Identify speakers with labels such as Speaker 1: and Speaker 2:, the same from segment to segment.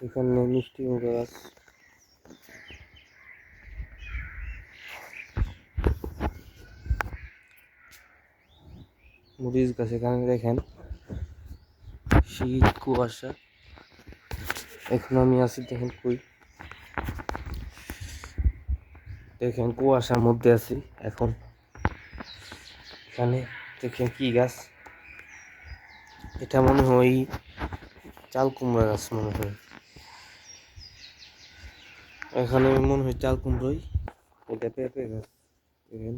Speaker 1: এখানে মিষ্টি গাছ মরিচ গাছ এখানে দেখেন। শীত, কুয়াশা। এখন আমি আছি, দেখেন কই। দেখেন কুয়াশার মধ্যে আছি এখন। এখানে দেখেন কি গাছ। এটা মনে হয় চাল কুমড়া গাছ মনে হয়। এখানে মনে হয় চাল কুমড়োই। এটা পেঁপে গাছ, দেখেন।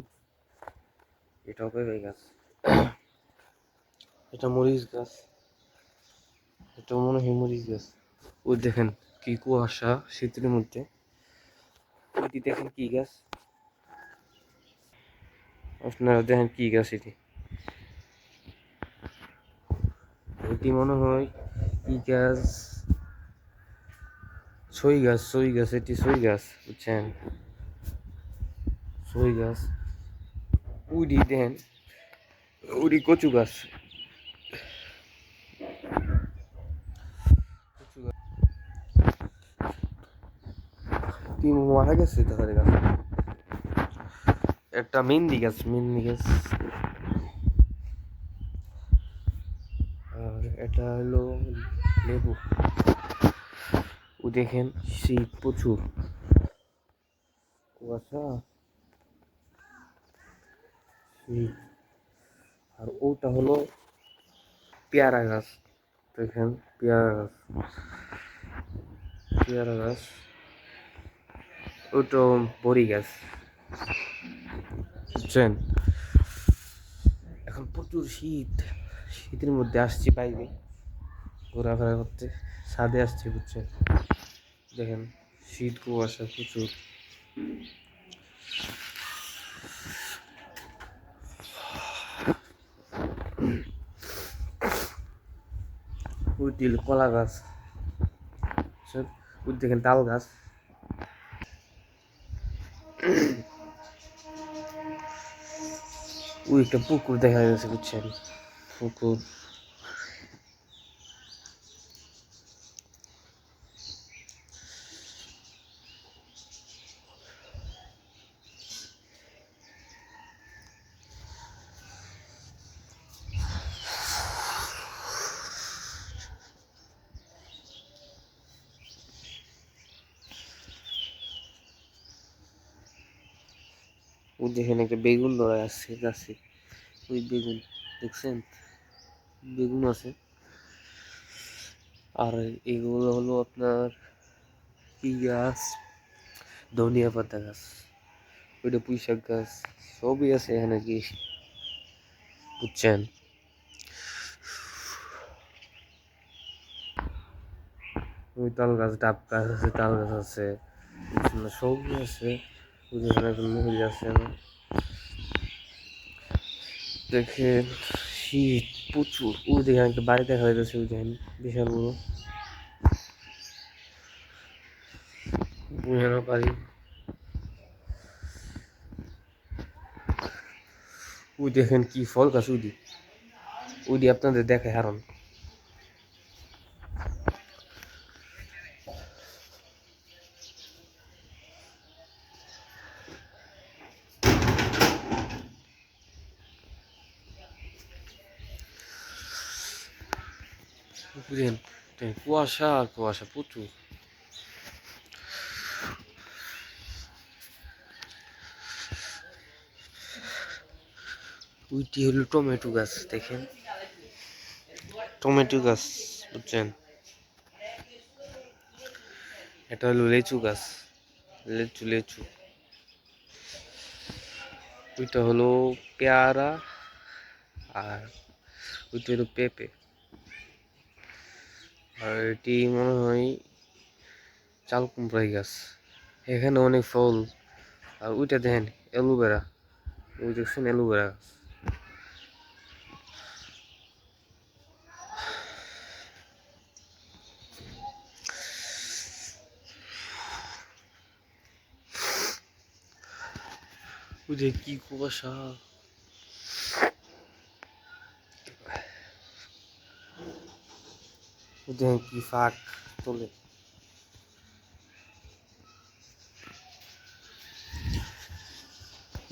Speaker 1: এটাও পেঁপে গাছ। এটা মরিচ গাছ। এটা মনে হয় মরিচ গাছ। ওই দেখেন কি কুয়াশা শীতের মধ্যে। ওইটি দেখেন কি গাছ। আপনারা দেখেন কি গাছ এটি। এটি মনে হয় কি গাছ। ছই গাছ সই গাছ এটি সই গাছ বুঝছেন সই গাছ উড়ি দেন উড়ি কচু গাছ মারা গেছে তাদের গাছ একটা মেহেন্দি গাছ মেহেন্দি গাছ আর এটা হলো লেবু ও দেখেন শীত প্রচুর। কুয়াশা। শীত। আর ওটা হলো পেয়ারা গাছ। দেখেন, পেয়ারা গাছ। পেয়ারা গাছ। ওটা বড়ি গাছ। বুঝছেন? এখন প্রচুর শীত। শীতের মধ্যে আসছি বাইরে। ঘোরাফেরা করতে। ছাদে আসছি, বুঝছেন? দেখেন, শীত কুয়াশা প্রচুর। ওই দিল কলা গাছ। বুঝছেন? দেখেন তাল গাছ। ওই একটা পুকুর দেখা যাচ্ছে, বুঝছেন? পুকুর। ওই দেখেন একটা বেগুন ধরা আছে, গাছে। ওই বেগুন, দেখছেন? বেগুন আছে। আর এগুলো হলো আপনার কি গাছ? ধনিয়া পাতা গাছ। ওইটা পুঁই শাক গাছ। সবই আছে এখানে কি? বুঝছেন? ওই তাল গাছ, ডাব গাছ আছে, তাল গাছ আছে। সবই আছে। এখানে একটা মহিলা আছে দেখেন, শীত, প্রচুর। ওই দেখেন বাড়ি দেখা যাচ্ছে ওই দেখেন বিশাল বড় বুঝানো বাড়ি। ওই দেখেন কি ফল গাছ ওই দি ওই দি আপনাদের দেখায় হারন। বুঝলেন কুয়াশা আর কুয়াশা প্রচুর। ওইটি হলো টমেটো গাছ দেখেন। টমেটো গাছ বুঝছেন? এটা হলো লেচু গাছ লেচু লেচু। ওইটা হলো পেয়ারা আর ওইটা হলো পেঁপে। আর এটি মনে হয় চাল কুমড়াই গাছ। এখানে অনেক ফল। আর ওইটা দেখেন, অ্যালোভেরা। ওই দেখছেন অ্যালোভেরা গাছ। ওই যে কি কুয়াশা। দেখেন কি ফাঁক, তোলে।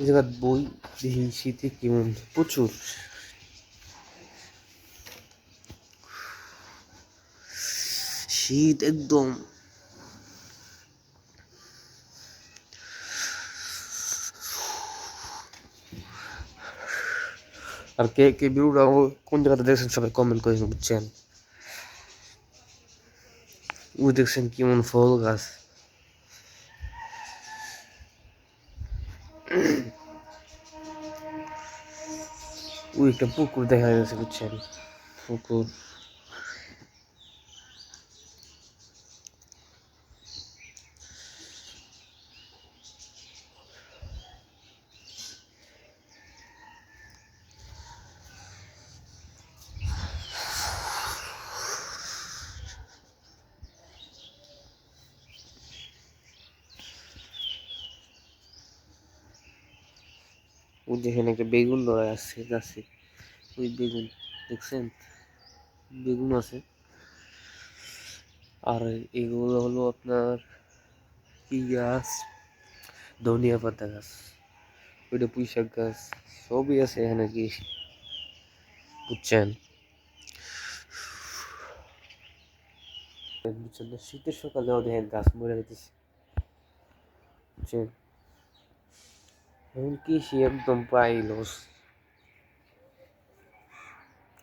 Speaker 1: এই জায়গার বই দেখি, শীতে কেমন? প্রচুর। শীত একদম। আর কে কে ভিডিওটা কোন জায়গাতে দেখছেন সবাই? কমেন্ট করে বুঝছেন? ওই দেখছেন কেমন ফল গাছ ওই একটা পুকুর দেখা যাচ্ছে বুঝছেন পুকুর ওই যেখানে একটা বেগুন ধরা আছে, গাছে। ওই বেগুন, দেখছেন? বেগুন আছে। আর এগুলো হলো আপনার কি গাছ? ধনিয়া পাতা গাছ। ওইটা পুঁই শাক গাছ। সবই আছে এখানে কি? বুঝছেন? বুঝছেন? শীতের সকালেও দেখেন গাছ মরে যেতেছে বুঝছেন? এখন কি সে একদম প্রায় লস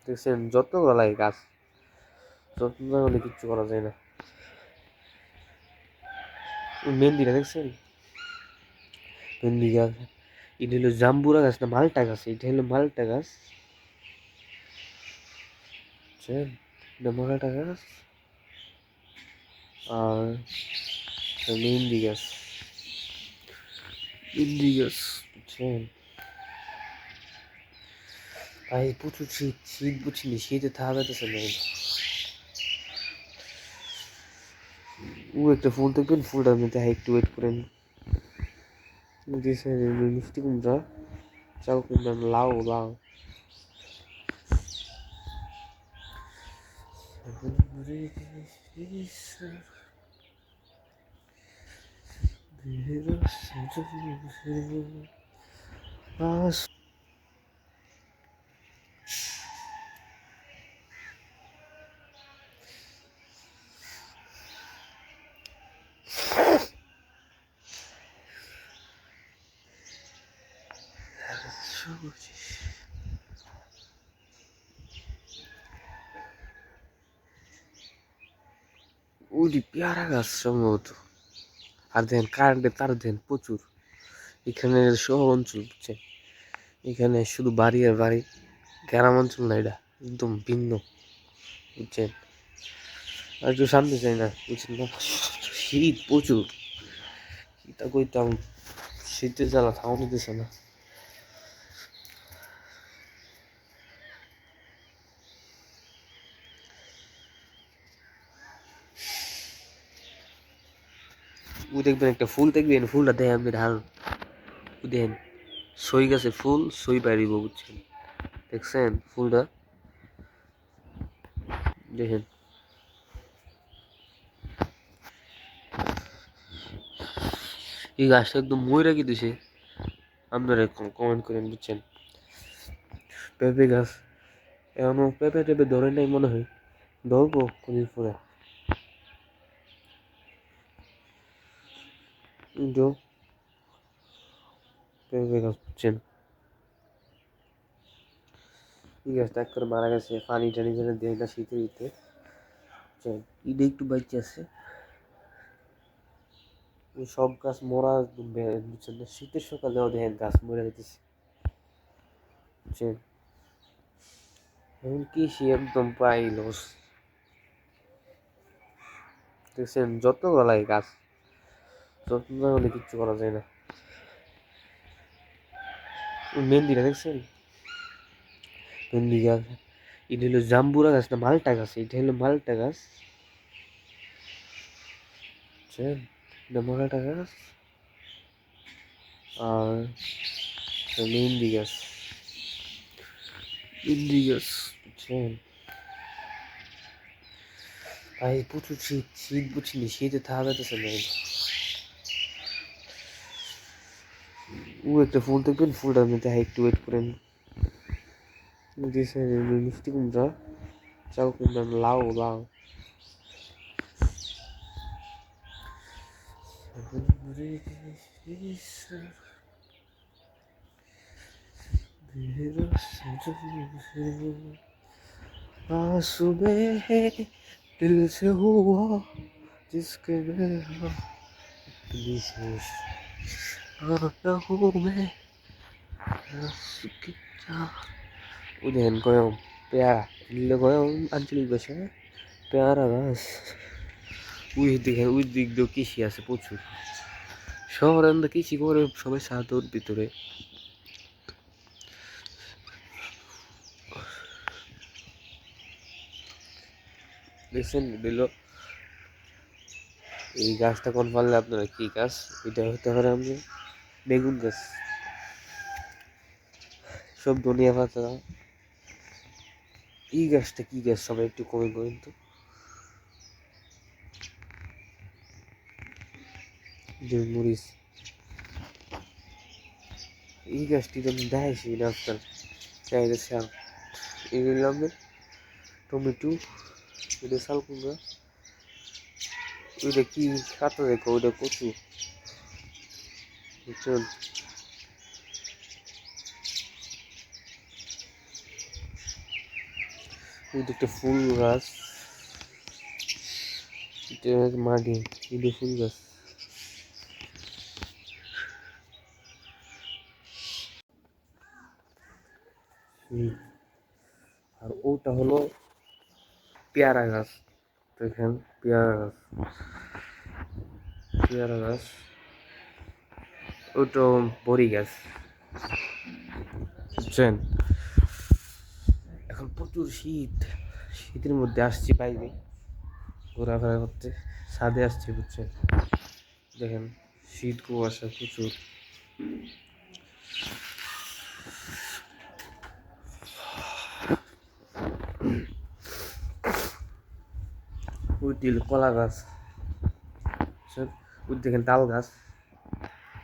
Speaker 1: দেখছেন যত গলায় গাছ যত্ন না হলে কিচ্ছু করা যায় না ওই মেহেন্দিটা দেখছেন মেহেন্দি গাছ এটা হলো জাম্বুরা গাছ না মালটা গাছ এটা হলো মালটা গাছ এটা মালটা গাছ আর মেহেন্দি গাছ মেহেন্দি গাছ বুঝছেন ভাই প্রচুর শীত শীত বুঝছিনি শীতে থাকা যাইতেছে না। ও একটা ফুল দেখবেন? ফুলটার মধ্যে হ্যাঁ একটু ওয়েট করেন। মিষ্টি কুমড়া, চাল কুমড়া লাউ লাউ। আস ওইটি পেয়ারা গাছ সম্ভবত আর দেন কারেন্টের তার দেখেন প্রচুর এখানে শহর অঞ্চল বুঝছেন এখানে শুধু বাড়ি আর বাড়ি। গ্রাম অঞ্চল না এটা, একদম ভিন্ন, বুঝছেন? আর একটু সামনে চাই না, বুঝছেন না? শীত প্রচুর। শীতটা কইতাম, শীতের জ্বালা থামানো দিতেছে না। দেখবেন একটা ফুল, দেখবেন ফুলটা দেখে আপনি ঢাল ও দেখেন। সই গাছে ফুল, সই পাইব বুঝছেন। দেখছেন ফুলটা? দেখেন। এই গাছটা একদম ময়রা কি দিছে? আপনারা কমেন্ট করেন বুঝছেন। পেঁপে গাছ। এখনও পেঁপে টেপে ধরে নাই মনে হয়। ধরবো কদিন পরে। এক করে মারা গেছে, পানি টানি যেন দেয় না শীতে দিতে ঈদে একটু বাইচে আছে। সব গাছ মরা বুঝছেন না, শীতের সকালেও দেখেন গাছ মরে যেতেছে বুঝছেন? এখন কি সে একদম প্রায় লস দেখছেন, যত গলায় গাছ যত্ন না হলে কিচ্ছু করা যায় না। মেহেন্দিটা দেখছেন? মেহেন্দি গাছ এটা হলো জাম্বুরা গাছ না, মালটা গাছ, এটা হলো মালটা গাছ। বুঝছেন এটা মালটা গাছ। আর মেহেন্দি গাছ মেহেন্দি গাছ বুঝছেন? ভাই প্রচুর শীত শীত বুঝছিনি শীতে থাকা না। ও একটা ফুল দেখবেন ফুলটার মধ্যে হ্যাঁ একটু ওয়েট করেন দিছে মিষ্টি কুমড়া চাল কুমড়া লাউ লাউ सुबह दिल से हुआ जिसके मेरा विशेष आया हूँ मैं উদেন কয়ম পেয়ারা কয়ম আঞ্চলিক ভাষায় পেয়ারা গাছ ওই দিকে ওই দিক দিয়েও কৃষি আছে প্রচুর শহরে আমরা কৃষি করে সবাই সাদর ভিতরে দেখছেন দিল এই গাছটা কোন পারলে আপনারা কি গাছ এটা হতে পারে আমি বেগুন গাছ। সব ধনিয়া পাতা। এই গাছটা কি গাছ? সবাই একটু কমে করেন তো। মরিচ। এই গাছটি তো আমি আপনার চাইলে শাক। এগুলো আমাদের টমেটো, এটা শাল কুমড়া ওইটা কি খাতা দেখো? ওইটা কচু। ওইটা একটা ফুল গাছ। এটা মাটি ফুল গাছ। আর ওটা হলো পেয়ারা গাছ। দেখেন, পেয়ারা গাছ। পেয়ারা গাছ। ওটা বড়ি গাছ। বুঝছেন? এখন প্রচুর শীত। শীতের মধ্যে আসছি বাইরে। ঘোরাফেরা করতে। ছাদে আসছি, বুঝছেন? দেখেন, শীত কুয়াশা প্রচুর। ওই কলা গাছ? ওই দেখেন তাল গাছ।